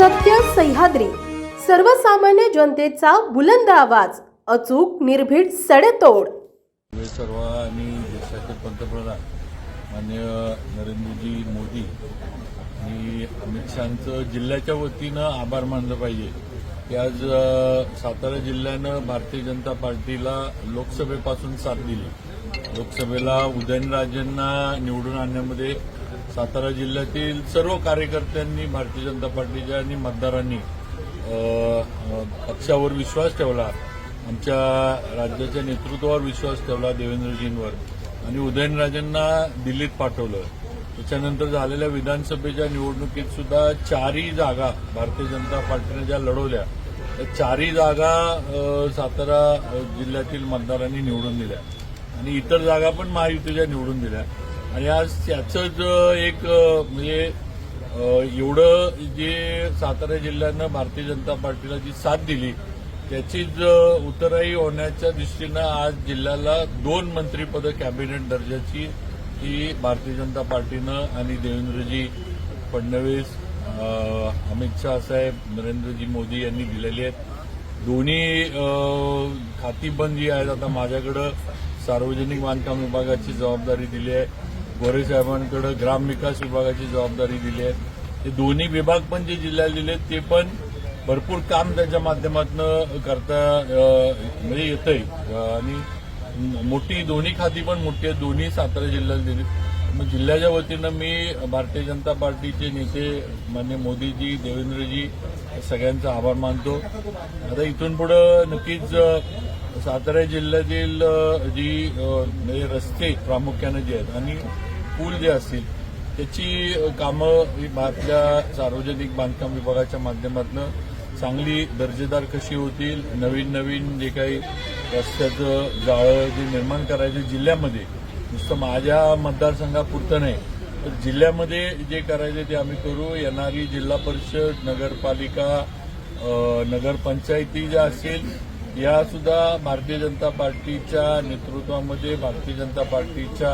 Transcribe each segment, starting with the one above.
सत्य सह्याद्री. सर्वसामान्य जनतेचा बुलंद आवाज अचूक निर्भीड सडेतोड. हे सर्व आणि देशाचे पंतप्रधान माननीय नरेंद्रजी मोदी आणि अमित शहाचं जिल्ह्याच्या वतीनं आभार मानलं पाहिजे. की आज सातारा जिल्ह्यानं भारतीय जनता पार्टीला लोकसभेपासून साथ दिली. लोकसभेला उदयनराजेंना निवडून आणण्यामध्ये सातारा जिल्ह्यातील सर्व कार्यकर्त्यांनी भारतीय जनता पार्टीच्या आणि मतदारांनी पक्षावर विश्वास ठेवला. आमच्या राज्याच्या नेतृत्वावर विश्वास ठेवला देवेंद्रजींवर. आणि उदयनराजेंना दिल्लीत पाठवलं. त्याच्यानंतर झालेल्या विधानसभेच्या निवडणुकीत सुद्धा चारही जागा भारतीय जनता पार्टीने ज्या लढवल्या त्या चारही जागा सातारा जिल्ह्यातील मतदारांनी निवडून दिल्या. आणि इतर जागा पण महायुतीच्या निवडून दिल्या. आणि आज त्याचंच एक म्हणजे एवढं जे सातारा जिल्ह्यानं भारतीय जनता पार्टीला जी साथ दिली त्याचीच अ, उतराई होण्याच्या दृष्टीनं आज जिल्ह्याला दोन मंत्रीपदं कॅबिनेट दर्जाची ही भारतीय जनता पार्टीनं आणि देवेंद्रजी फडणवीस अमित शहा साहेब नरेंद्रजी मोदी यांनी दिलेली आहेत. दोन्ही खातीबंद खाती पण जी आहेत आता माझ्याकडं सार्वजनिक बांधकाम विभागाची जबाबदारी दिली आहे. गोरे साहेबांकडे ग्रामविकास विभागाची जबाबदारी दिली आहे. ते दोन्ही विभाग पण जे जिल्ह्याला दिले ते पण भरपूर काम त्याच्या माध्यमातून करता म्हणजे येतंय. आणि मोठी दोन्ही खाती पण मोठी आहेत दोन्ही सातारा जिल्ह्याला दिली मग जिल्ह्याच्या वतीनं मी भारतीय जनता पार्टीचे नेते मान्य मोदीजी देवेंद्रजी सगळ्यांचा आभार मानतो. आता इथून पुढं नक्कीच सातारा जिल्ह्यातील जी म्हणजे रस्ते प्रामुख्यानं जे आहेत आणि पूल जे असतील त्याची कामं ही आपल्या सार्वजनिक बांधकाम विभागाच्या माध्यमातून चांगली दर्जेदार कशी होतील नवीन नवीन जे काही रस्त्याचं जाळं जे निर्माण करायचं जिल्ह्यामध्ये नुसतं माझ्या मतदारसंघापुरतं नाही तर जिल्ह्यामध्ये जे करायचे ते आम्ही करू. येणारी जिल्हा परिषद नगरपालिका नगरपंचायती ज्या असतील या सुद्धा भारतीय जनता पार्टीच्या नेतृत्वामध्ये भारतीय जनता पार्टीच्या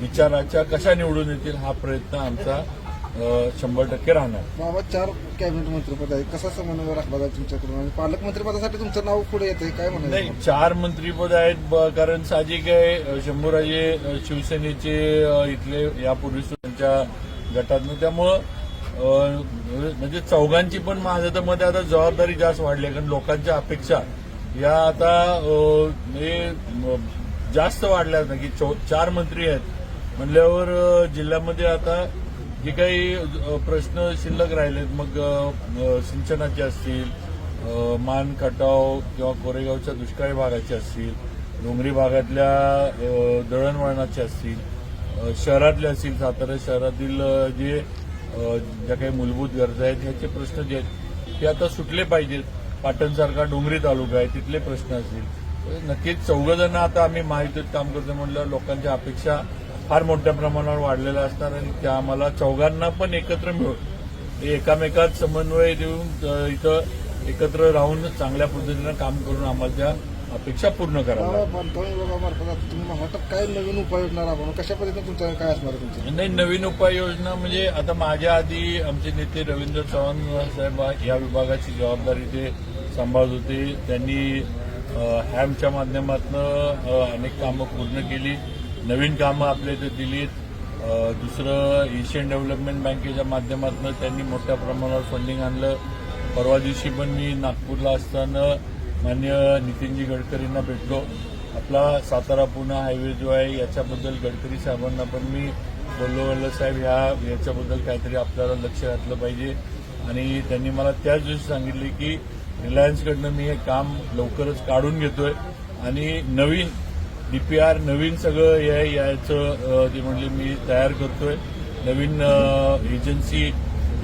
विचाराच्या कशा निवडून येतील हा प्रयत्न आमचा शंभर टक्के राहणार. बाबा चार कॅबिनेट मंत्रीपद आहे कसा समन्वय राखला जाईल तुमच्याकडून? आणि पालकमंत्रीपदासाठी तुमचं नाव पुढे येते काय नाही म्हणायचं चार मंत्रीपद आहेत कारण साहजिक आहे शंभूराजे शिवसेनेचे इथले यापूर्वी त्यांच्या गटातनं. त्यामुळं म्हणजे चौघांची पण माझं तर मध्ये आता जबाबदारी जास्त वाढली कारण लोकांच्या अपेक्षा या आता हे जास्त वाढल्या ना म्हणजे की चार मंत्री आहेत. म्हणल्यावर जिल्ह्यामध्ये आता जे काही प्रश्न शिल्लक राहिलेत मग सिंचनाचे असतील मान खटाव किंवा कोरेगावच्या दुष्काळी भागाचे असतील डोंगरी भागातल्या दळणवळणाचे असतील शहरातले असतील सातारा शहरातील जे ज्या काही मूलभूत गरजा आहेत ह्याचे प्रश्न जे आहेत ते आता सुटले पाहिजेत. पाटणसारखा डोंगरी तालुका आहे तिथले प्रश्न असतील. नक्कीच चौघजण आता आम्ही माहितीत काम करतो म्हटलं लोकांच्या अपेक्षा फार मोठ्या प्रमाणावर वाढलेल्या असणार आणि त्या आम्हाला चौघांना पण एकत्र मिळून हे एकामेकात समन्वय देऊन इथं एकत्र राहून चांगल्या पद्धतीनं काम करून आम्हाला त्या अपेक्षा पूर्ण विभागामार्फत आता तुम्ही महाराष्ट्रात काय नवीन उपाययोजना राबवणार कशा पद्धतीने तुमचं काय असणार तुमचं? नाही नवीन उपाययोजना म्हणजे आता माझ्या आधी आमचे नेते रवींद्र चव्हाण साहेब या विभागाची जबाबदारी ते सांभाळत होते. त्यांनी हॅमच्या माध्यमातून अनेक कामं पूर्ण केली. नवीन कामं आपल्या इथे दिलीत. दुसरं एशियन डेव्हलपमेंट बँकेच्या माध्यमातून त्यांनी मोठ्या प्रमाणावर फंडिंग आणलं. परवा दिवशी पण मी नागपूरला असताना मान्य नितीनजी गडकरींना भेटलो. आपला सातारा पुणे हायवे जो आहे याच्याबद्दल गडकरी साहेबांना पण मी बोललो. म्हणलं साहेब ह्या याच्याबद्दल काहीतरी आपल्याला लक्ष घातलं पाहिजे. आणि त्यांनी मला त्याच दिवशी सांगितले की रिलायन्सकडनं मी हे काम लवकरच काढून घेतोय. आणि नवीन डीपीआर नवीन सगळं हे याचं ते म्हणजे मी तयार करतोय. नवीन एजन्सी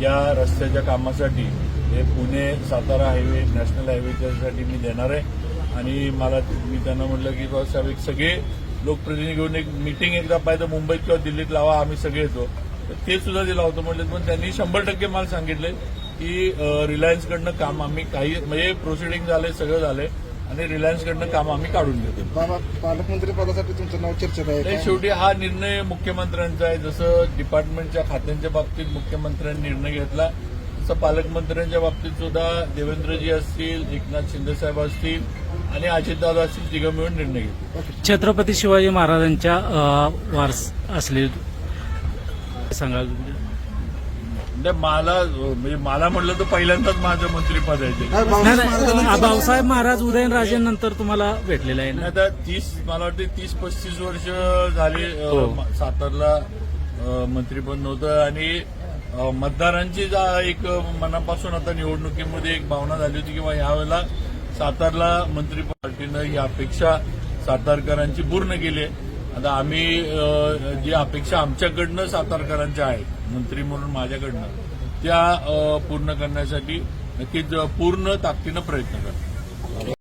या रस्त्याच्या कामासाठी. हे Pune Satara highway national highway त्यासाठी मी देणार आहे. आणि मला मी त्यांना म्हटलं की साहेब एक सगळे लोकप्रतिनिधी घेऊन एक मिटिंग एकदा पाहिजे मुंबईत किंवा दिल्लीत लावा आम्ही सगळे येतो. तर ते सुद्धा ते लावतो म्हटले पण त्यांनी शंभर टक्के मला सांगितले की रिलायन्सकडनं काम आम्ही काही म्हणजे प्रोसिडिंग झाले सगळं झालंय आणि रिलायन्सकडनं काम आम्ही काढून घेतो. बाबा पालकमंत्री पदासाठी तुमचं नाव चर्चेत आहे? शेवटी हा निर्णय मुख्यमंत्र्यांचा आहे. जसं डिपार्टमेंटच्या खात्यांच्या बाबतीत मुख्यमंत्र्यांनी निर्णय घेतला तसं पालकमंत्र्यांच्या बाबतीत सुद्धा देवेंद्रजी असतील एकनाथ शिंदेसाहेब असतील आणि अजितदादा असतील तिघं मिळून निर्णय घेतील. छत्रपती शिवाजी महाराजांच्या वारस असले सांगा मला म्हणजे मला म्हटलं तर पहिल्यांदाच माझं मंत्रीपद आहे भाऊसाहेब महाराज उदयनराजेंनंतर तुम्हाला भेटलेला आहे ना? आता तीस मला वाटते तीस पस्तीस वर्ष झाली हो. सातारला मंत्रीपद नव्हतं आणि मतदारांची एक मनापासून आता निवडणुकीमध्ये एक भावना झाली होती किंवा यावेळेला सातारला मंत्री पार्टीनं ही अपेक्षा सातारकरांची पूर्ण केली आहे. आता आम्ही जी अपेक्षा आमच्याकडनं सातारकरांच्या आहेत मंत्री म्हणून माझ्याकडनं त्या पूर्ण करण्यासाठी नक्कीच पूर्ण ताकदीनं प्रयत्न करतो.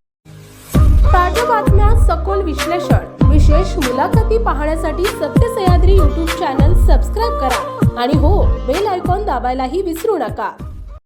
ताज्या बातम्या सखोल विश्लेषण विशेष मुलाखती पाहण्यासाठी सत्य सह्याद्री युट्यूब चॅनल सबस्क्राईब करा. आणि हो बेल आयकॉन दाबायलाही विसरू नका